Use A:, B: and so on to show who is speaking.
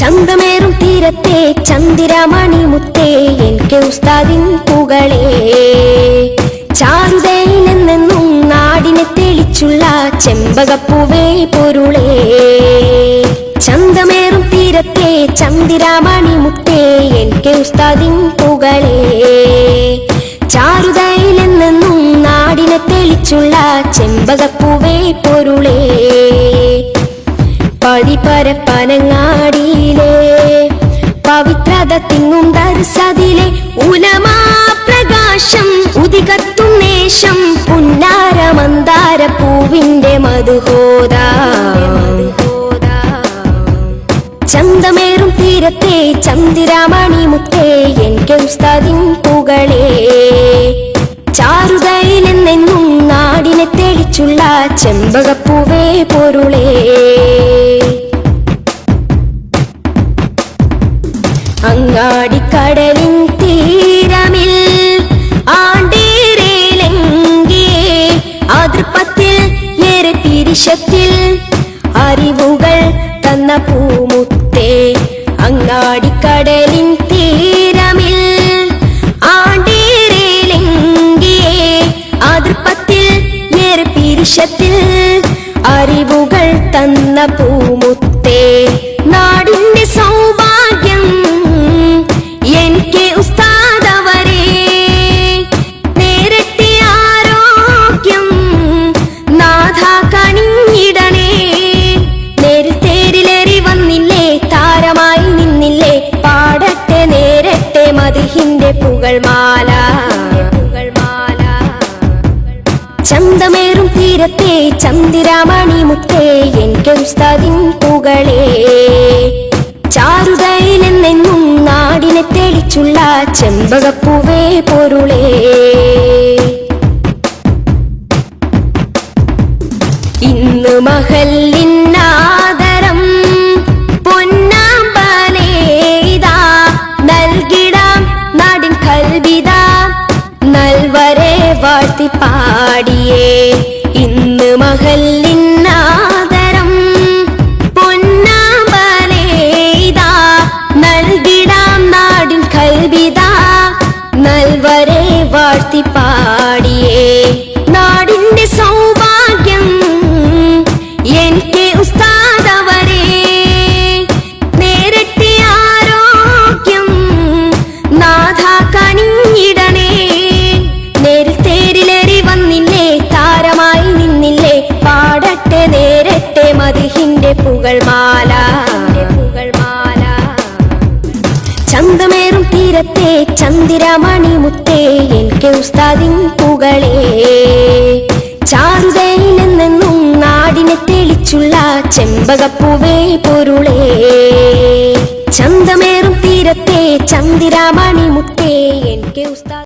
A: ചന്തമേറും തീരത്തെ ചന്ദിരമണി മുത്തേ എനിക്ക് ഉസ്താദിൻ പുകളേ. ചാരുതയിലെന്നെന്നും നാടിനെ തെളിച്ചുള്ള ചെമ്പകപ്പൂവേ പൊരുളേ. ചന്തമേറും തീരത്തെ ചന്ദിരമണി മുത്തേ എനിക്ക് ഉസ്താദിൻ പുകളേ. ചാരുതയിലെന്നെന്നും നാടിനെ തെളിച്ചുള്ള ചെമ്പകപ്പൂവേ പൊരുളേ. പതിപരപ്പനങ്ങാടിയിലെ പവിത്രത തിങ്ങും ദർശതിലെ ഉലമാ പ്രകാശം ഉദികത്തും നേശം പുന്നാര മന്ദാര പൂവിന്റെ മധുഹോദ. ചന്തമേറും തീരത്തെ ചന്ദിരാമണി മുത്തേ എനിക്ക് ഉസ്താദിൻ പുകളേ. ചാരുതയിലെന്നെന്നും നാടിനെ തെളിച്ചുള്ള ചെമ്പകപ്പൂവേ പൊരുളേ. പിരിശത്തിൽ അറിവുകൾ തന്ന പൂമുത്തേ അങ്ങാടിക്കടലിൻ തീരമിൽ ആണ്ടേരേലെങ്കിയേ അതിർപ്പത്തിൽ ഏറെ പിരിശത്തിൽ അറിവുകൾ തന്ന പൂമുത്തേ. പുകൾമാല ചന്തമേറും തീരത്തെ ചന്ദിരാമണി മുത്തേ എന്റെ ഉസ്താദിൻ പുകളേ ചാരുതയിലെന്നെന്നും നാടിനെ തെളിച്ചുള്ള ചെമ്പകപ്പൂവേ പൊരുളേ. ഇന്ന് മഹല്ലിന്നാദരം வாழ்த்தி பாடியே. இந்து மகள் നേരട്ടെ മാല പുകൾമാല പുകൾമാല. ചന്തമേറും തീരത്തെ ചന്ദിരമണി മുത്തേ എനിക്ക് ഉസ്താദിൻ പുകളേ. ചാരുതയിലെന്നെന്നും നാടിനെ തെളിച്ചുള്ള ചെമ്പകപ്പൂവേ പൊരുളേ. ചന്തമേറും തീരത്തെ ചന്ദിരാമണി മുത്തേ എനിക്ക് ഉസ്താദ്